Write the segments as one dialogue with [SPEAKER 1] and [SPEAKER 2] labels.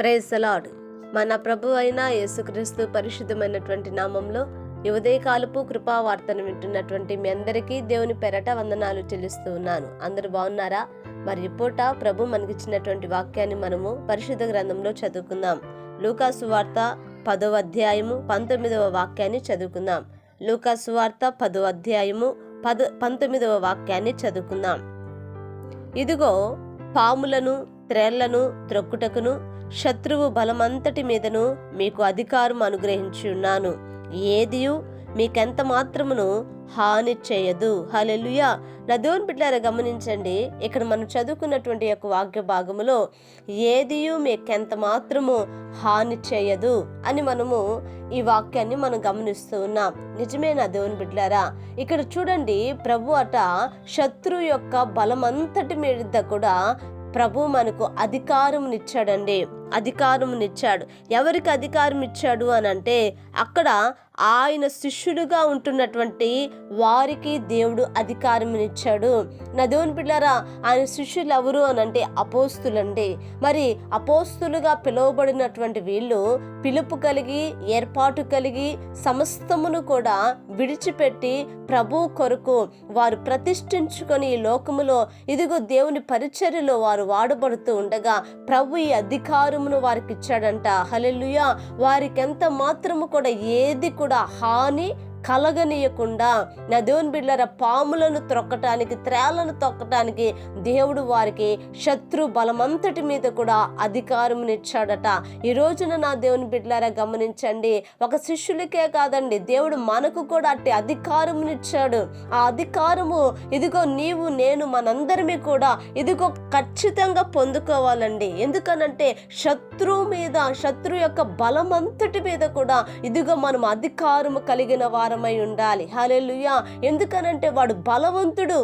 [SPEAKER 1] Praise lord మన ప్రభు అయిన యేసుక్రీస్తు పరిశుద్ధమైనటువంటి నామంలో యువదయకాలపు ఉదయకాలపు కృపావార్తను వింటున్నటువంటి మీ అందరికీ దేవుని పెరట వందనాలు చెల్లిస్తూ ఉన్నాను. అందరూ బాగున్నారా? మరి పూట ప్రభు మనకిచ్చినటువంటి వాక్యాన్ని మనము పరిశుద్ధ గ్రంథంలో చదువుకుందాం. లూకాసు వార్త పదవ అధ్యాయము పంతొమ్మిదవ వాక్యాన్ని చదువుకుందాం. లూకాసు వార్త పదవ అధ్యాయము పద పంతొమ్మిదవ వాక్యాన్ని చదువుకుందాం. ఇదిగో పాములను త్రేళ్ళను త్రొక్కుటకును శత్రువు బలమంతటి మీదను మీకు అధికారం అనుగ్రహించి ఉన్నాను. ఏదియు మీకెంత మాత్రమును హాని చేయదు. హలెలుయా నా దేవుని బిడ్డారా గమనించండి. ఇక్కడ మనం చదువుకున్నటువంటి యొక్క వాక్య భాగములో ఏదియు మీకెంత మాత్రము హాని చేయదు అని మనము ఈ వాక్యాన్ని మనం గమనిస్తూ ఉన్నాం. నిజమే నా దేవుని బిడ్డారా. ఇక్కడ చూడండి ప్రభు అట శత్రు యొక్క బలమంతటి మీద కూడా ప్రభు మనకు అధికారమునిచ్చాడండి. అధికారమునిచ్చాడు. ఎవరికి అధికారం ఇచ్చాడు అని అంటే అక్కడ ఆయన శిష్యుడుగా ఉంటున్నటువంటి వారికి దేవుడు అధికారం ఇచ్చాడు నా దేవుని పిల్లరా ఆయన శిష్యులు ఎవరు అని అంటే అపోస్తులండి. మరి అపోస్తులుగా పిలువబడినటువంటి వీళ్ళు పిలుపు కలిగి ఏర్పాటు కలిగి సమస్తమును కూడా విడిచిపెట్టి ప్రభు కొరకు వారు ప్రతిష్ఠించుకొని ఈ లోకములో ఇదిగో దేవుని పరిచర్యలో వారు వాడబడుతూ ఉండగా ప్రభు ఈ అధికారమును వారికి ఇచ్చాడంట హలెల్లుయ. వారికి ఎంత మాత్రము కూడా ఏది కూడా హాని కలగనీయకుండా నా దేవుని బిడ్డల పాములను త్రొక్కటానికి త్రేలను తొక్కటానికి దేవుడు వారికి శత్రు బలమంతటి మీద కూడా అధికారం ఇచ్చాడట ఈ రోజున నా దేవుని బిడ్డలారా గమనించండి ఒక శిష్యులకే కాదండి దేవుడు మనకు కూడా అట్టి అధికారం ఇచ్చాడు ఆ అధికారము ఇదిగో నీవు నేను మనందరిమీ కూడా ఇదిగో ఖచ్చితంగా పొందుకోవాలండి. ఎందుకనంటే శత్రువు మీద శత్రు యొక్క బలమంతటి మీద కూడా ఇదిగో మనం అధికారము కలిగిన ఆధారమై ఉండాలి. హలెలుయా ఎందుకనంటే వాడు బలవంతుడు.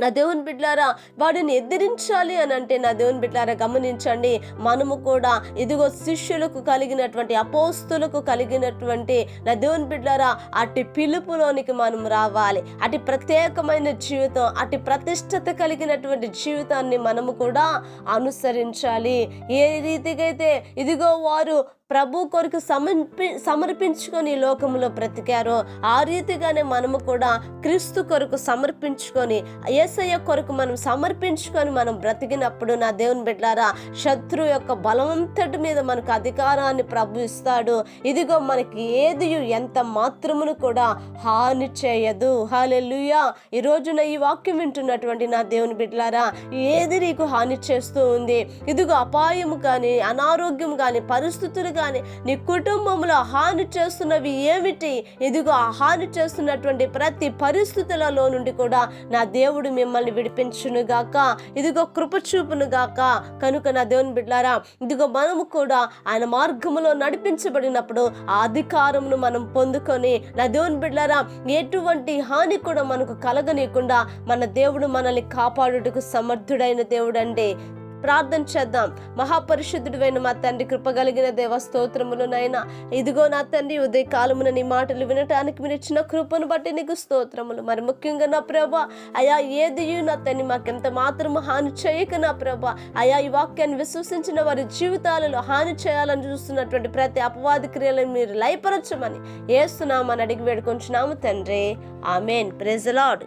[SPEAKER 1] నా దేవుని బిడ్లారా వాడిని ఎదిరించాలి అని అంటే నా దేవుని బిడ్లారా గమనించండి. మనము కూడా ఇదిగో శిష్యులకు కలిగినటువంటి అపోస్తులకు కలిగినటువంటి నా దేవుని బిడ్లారా అటు పిలుపులోనికి మనం రావాలి. అటు ప్రత్యేకమైన జీవితం అటు ప్రతిష్టత కలిగినటువంటి జీవితాన్ని మనము కూడా అనుసరించాలి. ఏ రీతికైతే ఇదిగో వారు ప్రభు కొరకు సమర్పి సమర్పించుకొని ఈ లోకంలో బ్రతికారో ఆ రీతిగానే మనము కూడా క్రీస్తు కొరకు సమర్పించుకొని ఏసయ్య కొరకు మనం సమర్పించుకొని మనం బ్రతికినప్పుడు నా దేవుని బిడ్డారా శత్రు యొక్క బలవంతటి మీద మనకు అధికారాన్ని ప్రభు ఇస్తాడు. ఇదిగో మనకి ఏది ఎంత మాత్రమును కూడా హాని చేయదు. హాలెలుయా ఈ రోజున ఈ వాక్యం వింటున్నటువంటి నా దేవుని బిడ్డలారా ఏది నీకు హాని చేస్తూ ఉంది? ఇదిగో అపాయం కానీ అనారోగ్యం కానీ పరిస్థితులు కానీ నీ కుటుంబంలో హాని చేస్తున్నవి ఏమిటి? ఇదిగో ఆ హాని చేస్తున్నటువంటి ప్రతి పరిస్థితులలో నుండి కూడా నా దేవుడు మిమ్మల్ని విడిపించును గాక. ఇదిగో కృపచూపును గాక. కనుక నా దేవుని బిడ్డారా ఇదిగో మనము కూడా ఆయన మార్గములో నడిపించబడినప్పుడు ఆ అధికారమును మనం పొందుకొని నా దేవుని బిడ్డారా ఎటువంటి హాని కూడా మనకు కలగనీయకుండా మన దేవుడు మనల్ని కాపాడుటకు సమర్థుడైన దేవుడు అండి ప్రార్థన చేద్దాం. మహాపరిశుద్ధుడైన మా తండ్రి కృపగలిగిన దేవ స్తోత్రములు నైనా ఇదిగో నా తండ్రి ఉదయ కాలమున నీ మాటలు వినటానికి మీరు ఇచ్చిన కృపను బట్టి నీకు స్తోత్రములు. మరి ముఖ్యంగా నా ప్రభా అయా ఏది నా తండ్రి మాకెంత మాత్రము హాని చేయక నా ప్రభా. అయా ఈ వాక్యాన్ని విశ్వసించిన వారి జీవితాలలో హాని చేయాలని చూస్తున్నటువంటి ప్రతి అపవాది క్రియలను మీరు లయపరచమని ఏస్తున్నామని అడిగి వేడుకొంచున్నాము తండ్రి. ఆమెన్. ప్రెజలాడు